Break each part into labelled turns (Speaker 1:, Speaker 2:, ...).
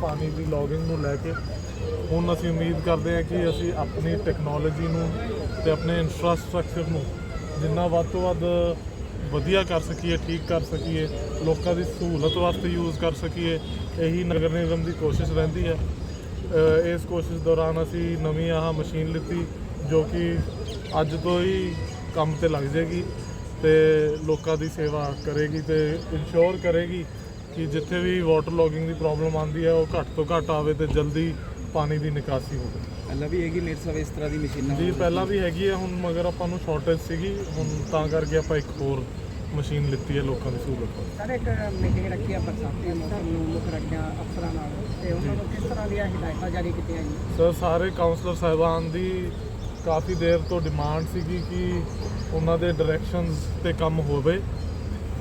Speaker 1: ਪਾਣੀ ਦੀ ਲੌਗਿੰਗ ਨੂੰ ਲੈ ਕੇ ਹੁਣ ਅਸੀਂ ਉਮੀਦ ਕਰਦੇ ਹਾਂ ਕਿ ਅਸੀਂ ਆਪਣੀ ਟੈਕਨੋਲੋਜੀ ਨੂੰ ਤੇ ਆਪਣੇ ਇਨਫਰਾਸਟ੍ਰਕਚਰ ਨੂੰ ਜਿੰਨਾ ਵੱਧ ਤੋਂ ਵੱਧ ਵਧੀਆ ਕਰ ਸਕੀਏ, ਠੀਕ ਕਰ ਸਕੀਏ, ਲੋਕਾਂ ਦੀ ਸਹੂਲਤ ਵਾਸਤੇ ਯੂਜ਼ ਕਰ ਸਕੀਏ, ਇਹੀ ਨਗਰ ਨਿਗਮ ਦੀ ਕੋਸ਼ਿਸ਼ ਰਹਿੰਦੀ ਹੈ। ਇਸ ਕੋਸ਼ਿਸ਼ ਦੌਰਾਨ ਅਸੀਂ ਨਵੀਂ ਆਹ ਮਸ਼ੀਨ ਲਿੱਤੀ ਜੋ ਕਿ ਅੱਜ ਤੋਂ ਹੀ ਕੰਮ ਤੇ ਲੱਗ ਜਾਏਗੀ ਤੇ ਲੋਕਾਂ ਦੀ ਸੇਵਾ ਕਰੇਗੀ ਤੇ ਇਨਸ਼ੋਰ ਕਰੇਗੀ ਕਿ ਜਿੱਥੇ ਵੀ ਵਾਟਰ ਲੌਗਿੰਗ ਦੀ ਪ੍ਰੋਬਲਮ ਆਉਂਦੀ ਹੈ ਉਹ ਘੱਟ ਤੋਂ ਘੱਟ ਆਵੇ ਤੇ ਜਲਦੀ ਪਾਣੀ ਦੀ ਨਿਕਾਸੀ ਹੋਵੇ।
Speaker 2: ਪਹਿਲਾਂ ਵੀ ਹੈਗੀ ਮੇਰੇ ਸਾਹਿਬ ਇਸ ਤਰ੍ਹਾਂ ਦੀ ਮਸ਼ੀਨਾਂ
Speaker 1: ਜੀ ਪਹਿਲਾਂ ਵੀ ਹੈਗੀ ਹੈ ਹੁਣ ਮਗਰ ਆਪਾਂ ਨੂੰ ਸ਼ਾਰਟੇਜ ਸੀਗੀ ਹੁਣ ਤਾਂ ਕਰਕੇ ਆਪਾਂ ਇੱਕ ਹੋਰ ਮਸ਼ੀਨ ਲਿੱਤੀ ਹੈ ਲੋਕਾਂ ਦੀ ਸਹੂਲਤ ਵਾਸਤੇ
Speaker 3: ਸਰ ਇੱਕ ਮੀਟਿੰਗ ਰੱਖੀ ਆ ਬਰਸਾਤੀ ਮੌਸਮ ਨੂੰ ਮੁੱਖ ਰੱਖਿਆ ਅਫਸਰਾਂ ਨਾਲ ਤੇ ਉਹਨਾਂ ਨੂੰ ਕਿਸ ਤਰ੍ਹਾਂ ਦੀਆਂ ਹਦਾਇਤਾਂ ਜਾਰੀ ਕੀਤੀਆਂ ਜੀ
Speaker 1: ਸਰ ਸਾਰੇ ਕਾਉਂਸਲਰ ਸਾਹਿਬਾਨ ਦੀ ਕਾਫੀ ਦੇਰ ਤੋਂ ਡਿਮਾਂਡ ਸੀਗੀ ਕਿ ਉਹਨਾਂ ਦੇ ਡਾਇਰੈਕਸ਼ਨਸ ਤੇ ਕੰਮ ਹੋਵੇ।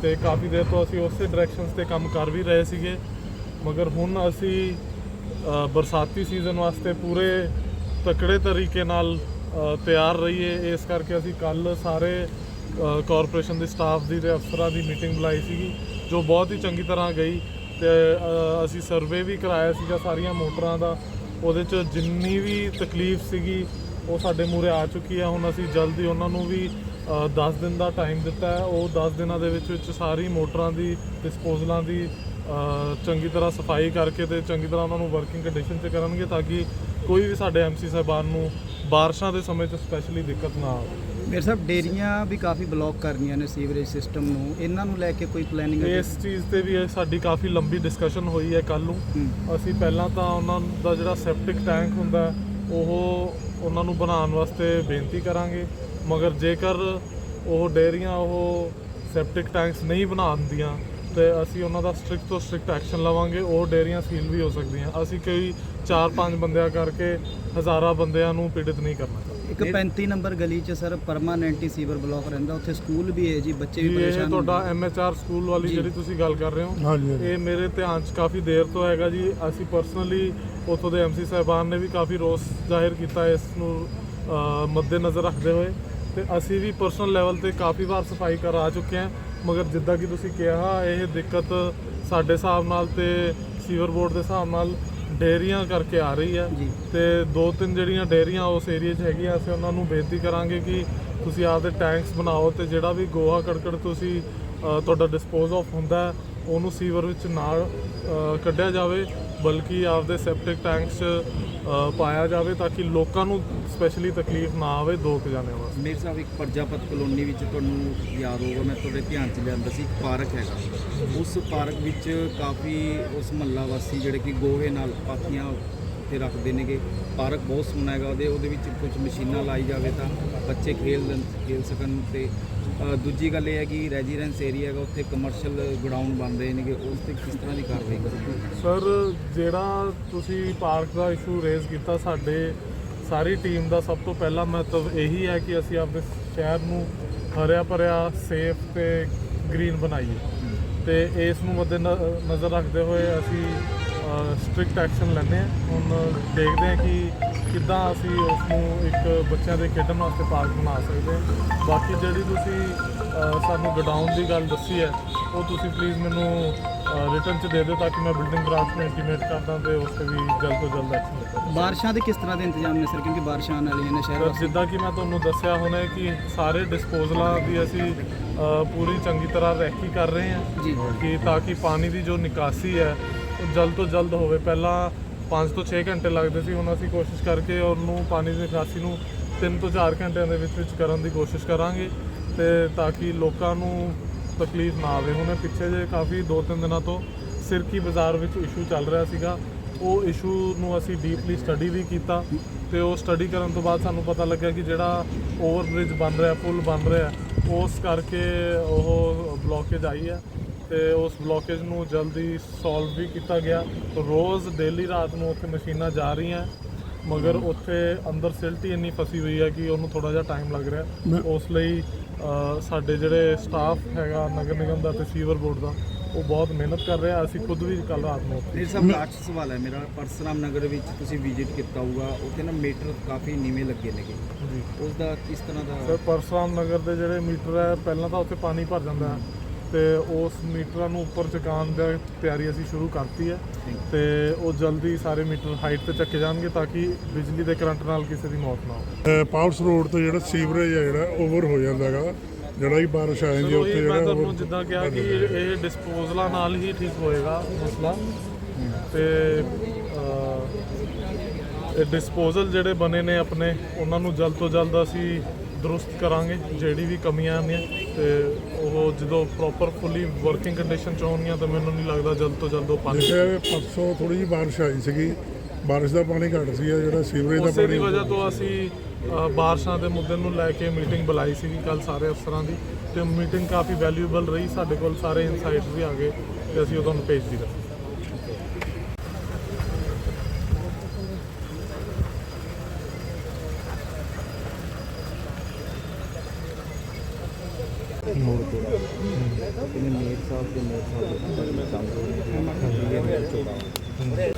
Speaker 1: ਤੇ ਕਾਫੀ ਦੇਰ ਤੋਂ ਅਸੀਂ ਉਸੇ ਡਾਇਰੈਕਸ਼ਨਸ ਤੇ ਕੰਮ ਕਰ ਵੀ ਰਹੇ ਸੀਗੇ। ਮਗਰ ਹੁਣ ਅਸੀਂ ਬਰਸਾਤੀ ਸੀਜ਼ਨ ਵਾਸਤੇ ਪੂਰੇ ਤਕੜੇ ਤਰੀਕੇ ਨਾਲ ਤਿਆਰ ਰਹੀਏ। ਇਸ ਕਰਕੇ ਅਸੀਂ ਕੱਲ ਸਾਰੇ ਕਾਰਪੋਰੇਸ਼ਨ ਦੇ ਸਟਾਫ ਦੀ ਤੇ ਅਫਸਰਾਂ ਦੀ ਮੀਟਿੰਗ ਬੁਲਾਈ ਸੀਗੀ, ਜੋ ਬਹੁਤ ਹੀ ਚੰਗੀ ਤਰ੍ਹਾਂ ਗਈ। ਤੇ ਅਸੀਂ ਸਰਵੇ ਵੀ ਕਰਾਇਆ ਸੀਗਾ ਸਾਰੀਆਂ ਮੋਟਰਾਂ ਦਾ। ਉਹਦੇ ਚ ਜਿੰਨੀ ਵੀ ਤਕਲੀਫ ਸੀਗੀ, ਉਹ ਸਾਡੇ ਮੂਰੇ ਆ ਚੁੱਕੀ ਹੈ। ਹੁਣ ਅਸੀਂ ਜਲਦੀ ਉਹਨਾਂ ਨੂੰ ਵੀ 10 ਦਿਨ ਦਾ ਟਾਈਮ ਦਿੱਤਾ ਹੈ। ਉਹ 10 ਦਿਨਾਂ ਦੇ ਵਿੱਚ ਵਿੱਚ ਸਾਰੀ ਮੋਟਰਾਂ ਦੀ ਡਿਸਪੋਜ਼ਲਾਂ ਦੀ ਚੰਗੀ ਤਰ੍ਹਾਂ ਸਫ਼ਾਈ ਕਰਕੇ ਤੇ ਚੰਗੀ ਤਰ੍ਹਾਂ ਉਹਨਾਂ ਨੂੰ ਵਰਕਿੰਗ ਕੰਡੀਸ਼ਨ 'ਚ ਕਰਨਗੇ ਤਾਂ ਕਿ ਕੋਈ ਵੀ ਸਾਡੇ ਐਮਸੀ ਸਾਹਿਬਾਨ ਨੂੰ ਬਾਰਿਸ਼ਾਂ ਦੇ ਸਮੇਂ 'ਚ ਸਪੈਸ਼ਲੀ ਦਿੱਕਤ ਨਾ ਆਵੇ।
Speaker 4: ਮੇਰੇ ਸਾਹਿਬ ਡੇਰੀਆਂ ਵੀ ਕਾਫੀ ਬਲੌਕ ਕਰ ਰਹੀਆਂ ਨੇ ਸੀਵਰੇਜ ਸਿਸਟਮ ਨੂੰ। ਇਹਨਾਂ ਨੂੰ ਲੈ ਕੇ ਕੋਈ ਪਲੈਨਿੰਗ
Speaker 1: ਇਸ ਚੀਜ਼ ਤੇ ਵੀ ਸਾਡੀ ਕਾਫੀ ਲੰਬੀ ਡਿਸਕਸ਼ਨ ਹੋਈ ਹੈ ਕੱਲ ਨੂੰ। ਅਸੀਂ ਪਹਿਲਾਂ ਤਾਂ ਉਹਨਾਂ ਦਾ ਜਿਹੜਾ ਸੈਪਟਿਕ ਟੈਂਕ ਹੁੰਦਾ ਹੈ, ਉਹ ਉਹਨਾਂ ਨੂੰ ਬਣਾਉਣ ਵਾਸਤੇ ਬੇਨਤੀ ਕਰਾਂਗੇ। ਮਗਰ ਜੇਕਰ ਉਹ ਡੇਅਰੀਆਂ ਉਹ ਸੈਪਟਿਕ ਟੈਂਕਸ ਨਹੀਂ ਬਣਾਉਂਦੀਆਂ ਤੇ ਅਸੀਂ ਉਹਨਾਂ ਦਾ ਸਟ੍ਰਿਕਟ ਤੋਂ ਸਟ੍ਰਿਕਟ ਐਕਸ਼ਨ ਲਵਾਂਗੇ ਉਹ ਡੇਅਰੀਆਂ ਸੀਲ ਵੀ ਹੋ ਸਕਦੀਆਂ। ਅਸੀਂ ਕੋਈ 4-5 ਬੰਦਿਆਂ ਕਰਕੇ ਹਜ਼ਾਰਾਂ ਬੰਦਿਆਂ ਨੂੰ ਪੀੜਿਤ ਨਹੀਂ ਕਰਨਾ ਚਾਹੁੰਦੇ।
Speaker 4: ਇੱਕ 35 ਨੰਬਰ ਗਲੀ 'ਚ ਸਰ ਪਰਮਾਨੈਂਟ ਹੀ ਸੀਵਰ ਬਲੌਕ ਰਹਿੰਦਾ ਉੱਥੇ ਸਕੂਲ ਵੀ ਹੈ ਜੀ ਬੱਚੇ ਵੀ
Speaker 1: ਜੀ ਇਹ
Speaker 4: ਪਰੇਸ਼ਾਨ
Speaker 1: ਤੁਹਾਡਾ। ਐਮਐਚਆਰ ਸਕੂਲ ਵਾਲੀ। ਜਿਹੜੀ ਤੁਸੀਂ ਗੱਲ ਕਰ ਰਹੇ ਹੋ ਇਹ ਮੇਰੇ ਧਿਆਨ 'ਚ ਕਾਫੀ ਦੇਰ ਤੋਂ ਹੈਗਾ ਜੀ। ਅਸੀਂ ਪਰਸਨਲੀ ਉੱਥੋਂ ਦੇ ਐਮਸੀ ਸਾਹਿਬਾਨ ਨੇ ਵੀ ਕਾਫੀ ਰੋਸ ਜ਼ਾਹਿਰ ਕੀਤਾ ਇਸ ਨੂੰ ਅ, ਮੱਦੇਨਜ਼ਰ ਰੱਖਦੇ ਹੋਏ। ਤੇ ਅਸੀਂ ਵੀ ਪਰਸਨਲ ਲੈਵਲ ਤੇ ਕਾਫੀ ਵਾਰ ਸਫ਼ਾਈ ਕਰਾ ਚੁੱਕੇ ਹਾਂ ਮਗਰ ਜਿੱਦਾਂ ਕਿ ਤੁਸੀਂ ਕਿਹਾ ਇਹ ਦਿੱਕਤ ਸਾਡੇ ਹਿਸਾਬ ਨਾਲ ਤੇ ਸੀਵਰ ਬੋਰਡ ਦੇ ਹਿਸਾਬ ਨਾਲ ਡੇਅਰੀਆਂ ਕਰਕੇ ਆ ਰਹੀ ਹੈ। ਤੇ ਦੋ ਤਿੰਨ ਜਿਹੜੀਆਂ ਡੇਅਰੀਆਂ ਉਸ ਏਰੀਆ 'ਚ ਹੈਗੀਆਂ ਅਸੀਂ ਉਹਨਾਂ ਨੂੰ ਬੇਨਤੀ ਕਰਾਂਗੇ ਕਿ ਤੁਸੀਂ ਆਪਦੇ ਟੈਂਕਸ ਬਣਾਓ ਤੇ ਜਿਹੜਾ ਵੀ ਗੋਹਾ ਕੜਕੜ ਤੁਸੀਂ ਤੁਹਾਡਾ ਡਿਸਪੋਜ਼ ਆਫ ਹੁੰਦਾ ਉਹਨੂੰ ਸੀਵਰ ਵਿੱਚ ਨਾ ਕੱਢਿਆ ਜਾਵੇ, ਬਲਕਿ ਆਪਦੇ ਸੈਪਟਿਕ ਟੈਂਕਸ 'ਚ ਪਾਇਆ ਜਾਵੇ ਤਾਂ ਕਿ ਲੋਕਾਂ ਨੂੰ ਸਪੈਸ਼ਲੀ ਤਕਲੀਫ ਨਾ ਆਵੇ ਦੋ ਕੁ ਜਾਣਿਆਂ ਵਾਸਤੇ।
Speaker 2: ਮੇਰੇ ਸਾਹਿਬ, ਇੱਕ ਪ੍ਰਜਾਪਤ ਕਲੋਨੀ ਵਿੱਚ ਤੁਹਾਨੂੰ ਯਾਦ ਹੋਊਗਾ, ਮੈਂ ਤੁਹਾਡੇ ਧਿਆਨ 'ਚ ਲਿਆਂਦਾ ਸੀ, ਇੱਕ ਪਾਰਕ ਹੈਗਾ। ਉਸ ਪਾਰਕ ਵਿੱਚ ਕਾਫੀ ਉਸ ਮਹੱਲਾ ਵਾਸੀ ਜਿਹੜੇ ਕਿ ਗੋਹੇ ਨਾਲ ਪਾਥੀਆਂ ਉੱਥੇ ਰੱਖਦੇ ਨੇਗੇ। ਪਾਰਕ ਬਹੁਤ ਸੋਹਣਾ ਹੈਗਾ, ਉਹਦੇ ਉਹਦੇ ਵਿੱਚ ਕੁਝ ਮਸ਼ੀਨਾਂ ਲਾਈ ਜਾਵੇ ਤਾਂ ਬੱਚੇ ਖੇਲ ਖੇਲ ਸਕਣ ਤੇ ਦੂਜੀ ਗੱਲ ਇਹ ਹੈ ਕਿ ਰੈਜ਼ੀਡੈਂਸ ਏਰੀਆ ਹੈਗਾ, ਉੱਥੇ ਕਮਰਸ਼ੀਅਲ ਗਰਾਊਂਡ ਬਣ ਰਹੇ ਨੇਗੇ ਉਸ ਤੇ ਕਿਸ ਤਰ੍ਹਾਂ ਦੀ ਕਾਰਵਾਈ ਕਰੋਗੇ
Speaker 1: ਸਰ ਜਿਹੜਾ ਤੁਸੀਂ ਪਾਰਕ ਦਾ ਇਸ਼ੂ ਰੇਜ਼ ਕੀਤਾ, ਸਾਡੇ ਸਾਰੀ ਟੀਮ ਦਾ ਸਭ ਤੋਂ ਪਹਿਲਾ ਮਹੱਤਵ ਇਹੀ ਹੈ ਕਿ ਅਸੀਂ ਆਪਣੇ ਸ਼ਹਿਰ ਨੂੰ ਹਰਿਆ ਭਰਿਆ ਸੇਫ ਤੇ ਗ੍ਰੀਨ ਬਣਾਈਏ। ਤੇ ਇਸ ਨੂੰ ਮੱਦੇ ਨਜ਼ਰ ਰੱਖਦੇ ਹੋਏ ਅਸੀਂ ਸਟ੍ਰਿਕਟ ਐਕਸ਼ਨ ਲੈਂਦੇ ਹਾਂ। ਹੁਣ ਦੇਖਦੇ ਹਾਂ ਕਿ ਕਿੱਦਾਂ ਅਸੀਂ ਉਸ ਨੂੰ ਇੱਕ ਬੱਚਿਆਂ ਦੇ ਖੇਡਣ ਵਾਸਤੇ ਪਾਰਕ ਬਣਾ ਸਕਦੇ ਹਾਂ? ਬਾਕੀ ਜਿਹੜੀ ਤੁਸੀਂ ਸਾਨੂੰ ਗਡਾਊਨ ਦੀ ਗੱਲ ਦੱਸੀ ਹੈ ਉਹ ਤੁਸੀਂ ਪਲੀਜ਼ ਮੈਨੂੰ ਰਿਟਰਨ ਚ ਦੇ ਦਿਓ ਤਾਂ ਕਿ ਮੈਂ ਬਿਲਡਿੰਗ ਬ੍ਰਾਂਚ ਨੂੰ ਇੰਟੀਮੇਟ ਕਰਦਾ ਤੇ ਉਸ ਤੇ ਵੀ ਜਲਦ ਤੋਂ ਜਲਦ ਐਕਸ਼ਨ
Speaker 4: ਬਾਰਿਸ਼ਾਂ ਦੇ ਕਿਸ ਤਰ੍ਹਾਂ ਦੇ ਇੰਤਜ਼ਾਮ ਨੇ ਸਰ? ਕਿਉਂਕਿ ਬਾਰਿਸ਼ਾਂ ਆਉਣ ਵਾਲੀਆਂ ਨੇ ਸ਼ਹਿਰ ਵਾਸਤੇ
Speaker 1: ਜਿੱਦਾਂ ਕਿ ਮੈਂ ਤੁਹਾਨੂੰ ਦੱਸਿਆ ਹੁਣੇ ਕਿ ਸਾਰੇ ਡਿਸਪੋਜ਼ਲਾਂ ਦੀ ਅਸੀਂ ਪੂਰੀ ਚੰਗੀ ਤਰ੍ਹਾਂ ਰੈਕੀ ਕਰ ਰਹੇ ਹਾਂ ਕਿ ਤਾਂ ਕਿ ਪਾਣੀ ਦੀ ਜੋ ਨਿਕਾਸੀ ਹੈ ਉਹ ਜਲਦ ਤੋਂ ਜਲਦ ਹੋਵੇ। ਪਹਿਲਾਂ 5 ਤੋਂ 6 ਘੰਟੇ ਲੱਗਦੇ ਸੀ, ਹੁਣ ਅਸੀਂ ਕੋਸ਼ਿਸ਼ ਕਰਕੇ ਉਹਨੂੰ ਪਾਣੀ ਦੀ ਨਿਕਾਸੀ ਨੂੰ 3 ਤੋਂ 4 ਘੰਟਿਆਂ ਦੇ ਵਿੱਚ ਵਿੱਚ ਕਰਨ ਦੀ ਕੋਸ਼ਿਸ਼ ਕਰਾਂਗੇ ਤੇ ਤਾਂ ਕਿ ਲੋਕਾਂ ਨੂੰ ਤਕਲੀਫ ਨਾ ਆਵੇ। ਹੁਣੇ ਪਿੱਛੇ ਜੇ ਕਾਫੀ 2-3 ਦਿਨਾਂ ਤੋਂ ਸਿਰਕੀ ਬਾਜ਼ਾਰ ਵਿੱਚ ਇਸ਼ੂ ਚੱਲ ਰਿਹਾ ਸੀਗਾ। ਉਹ ਇਸ਼ੂ ਨੂੰ ਅਸੀਂ ਡੀਪਲੀ ਸਟੱਡੀ ਵੀ ਕੀਤਾ ਤੇ ਉਹ ਸਟੱਡੀ ਕਰਨ ਤੋਂ ਬਾਅਦ ਸਾਨੂੰ ਪਤਾ ਲੱਗਿਆ ਕਿ ਜਿਹੜਾ ਓਵਰਬ੍ਰਿਜ ਬਣ ਰਿਹਾ, ਪੁਲ ਬਣ ਰਿਹਾ, ਉਸ ਕਰਕੇ ਉਹ ਬਲੌਕੇਜ ਆਈ ਹੈ। ਤੇ ਉਸ ਬਲੌਕੇਜ ਨੂੰ ਜਲਦੀ ਸੋਲਵ ਵੀ ਕੀਤਾ ਗਿਆ। ਰੋਜ਼ ਡੇਲੀ ਰਾਤ ਨੂੰ ਉੱਥੇ ਮਸ਼ੀਨਾਂ ਜਾ ਰਹੀਆਂ ਮਗਰ ਉੱਥੇ ਅੰਦਰ ਸਿਲਟੀ ਇੰਨੀ ਫਸੀ ਹੋਈ ਹੈ ਕਿ ਉਹਨੂੰ ਥੋੜਾ ਜਿਹਾ ਟਾਈਮ ਲੱਗ ਰਿਹਾ। ਉਸ ਲਈ ਸਾਡੇ ਜਿਹੜੇ ਸਟਾਫ ਹੈਗਾ ਨਗਰ ਨਿਗਮ ਦਾ ਤੇ ਸੀਵਰ ਬੋਰਡ ਦਾ ਉਹ ਬਹੁਤ ਮਿਹਨਤ ਕਰ ਰਿਹਾ। ਅਸੀਂ ਖੁਦ ਵੀ ਕੱਲ ਰਾਤ ਨੂੰ
Speaker 2: ਮੇਰੇ ਸਾਹਿਬ ਲਾਸਟ ਸਵਾਲ ਹੈ ਮੇਰਾ। ਪਰਸਰਾਮ ਨਗਰ ਵਿੱਚ ਤੁਸੀਂ ਵਿਜ਼ਿਟ ਕੀਤਾ ਹੋਊਗਾ। ਉੱਥੇ ਨਾ ਮੀਟਰ ਕਾਫੀ ਨੀਵੇਂ ਲੱਗੇ ਨੇਗੇ।
Speaker 1: ਜੀ।
Speaker 2: ਉਸ ਦਾ ਕਿਸ ਤਰ੍ਹਾਂ ਦਾ
Speaker 1: ਸਰ ਪਰਸਰਾਮ ਨਗਰ ਦੇ ਜਿਹੜੇ ਮੀਟਰ ਹੈ ਪਹਿਲਾਂ ਤਾਂ ਉੱਥੇ ਪਾਣੀ ਭਰ ਜਾਂਦਾ ਹੈ। ਤੇ ਉਸ ਮੀਟਰਾਂ ਨੂੰ ਉੱਪਰ ਚੁਕਾਉਣ ਦੀ ਤਿਆਰੀ ਅਸੀਂ ਸ਼ੁਰੂ ਕਰਤੀ ਹੈ। ਤੇ ਉਹ ਜਲਦੀ ਸਾਰੇ ਮੀਟਰ ਹਾਈਟ ਤੇ ਚੱਕੇ ਜਾਣਗੇ ਤਾਂ ਕਿ ਬਿਜਲੀ ਦੇ ਕਰੰਟ ਨਾਲ ਕਿਸੇ ਦੀ ਮੌਤ ਨਾ ਹੋਵੇ।
Speaker 5: ਪਾਵਰਸ ਰੋਡ ਤੋਂ ਜਿਹੜਾ ਸੀਵਰੇਜ ਹੈ ਜਿਹੜਾ ਓਵਰ ਹੋ ਜਾਂਦਾ ਹੈਗਾ। ਜਿਹੜਾ ਹੀ ਬਾਰਿਸ਼ ਆ ਜਾਂਦੀ ਉੱਥੇ
Speaker 1: ਮੈਂ
Speaker 5: ਜਿਹੜਾ
Speaker 1: ਤੁਹਾਨੂੰ
Speaker 5: over
Speaker 1: ਜਿੱਦਾਂ ਕਿਹਾ ਕਿ ਇਹ ਡਿਸਪੋਜ਼ਲਾਂ ਨਾਲ ਹੀ ਠੀਕ ਹੋਏਗਾ ਮਸਲਾ। ਤੇ ਇਹ ਡਿਸਪੋਜ਼ਲ ਜਿਹੜੇ ਬਣੇ ਨੇ ਆਪਣੇ ਉਹਨਾਂ ਨੂੰ ਜਲਦ ਤੋਂ ਜਲਦ ਅਸੀਂ ਦਰੁਸਤ ਕਰਾਂਗੇ ਜਿਹੜੀ ਵੀ ਕਮੀਆਂ ਨੇ ਤੇ ਉਹ ਜਦੋਂ ਪ੍ਰੋਪਰ ਫੁੱਲੀ ਵਰਕਿੰਗ ਕੰਡੀਸ਼ਨ ਚ ਹੋਣਗੀਆਂ ਤਾਂ ਮੈਨੂੰ ਨਹੀਂ ਲੱਗਦਾ ਜਲਦ ਤੋਂ ਜਲਦ ਉਹ ਪਾਣੀ
Speaker 5: ਜਾਵੇ ਪਰਸੋਂ ਥੋੜੀ ਜਿਹੀ ਬਾਰਿਸ਼ ਆਈ ਸੀਗੀ। ਬਾਰਿਸ਼ ਦਾ ਪਾਣੀ ਘੱਟ ਸੀ ਜਿਹੜਾ ਸੀਵਰੇਜ ਦਾ
Speaker 1: ਉਸੇ ਦੀ
Speaker 5: ਪਾਣੀ
Speaker 1: ਵਜ੍ਹਾ ਤੋਂ ਅਸੀਂ ਬਾਰਿਸ਼ਾਂ ਦੇ ਮੁੱਦੇ ਨੂੰ ਲੈ ਕੇ ਮੀਟਿੰਗ ਬੁਲਾਈ ਸੀਗੀ ਕੱਲ ਸਾਰੇ ਅਫਸਰਾਂ ਦੀ। ਤੇ ਮੀਟਿੰਗ ਕਾਫੀ ਵੈਲਿਊਬਲ ਰਹੀ ਸਾਡੇ ਕੋਲ ਸਾਰੇ ਇਨਸਾਈਟਸ ਵੀ ਆ ਗਏ ਤੇ ਅਸੀਂ ਉਹ ਤੁਹਾਨੂੰ ਭੇਜ ਦਿੱਤਾ।
Speaker 2: ਇਹਨੇ ਮੇਰ ਸਾਹਿਬ ਦੇ ਮੇਰ ਸਾਹਿਬ ਦੇ ਕੰਮ ਹੋ ਰਿਹਾ ਹੈ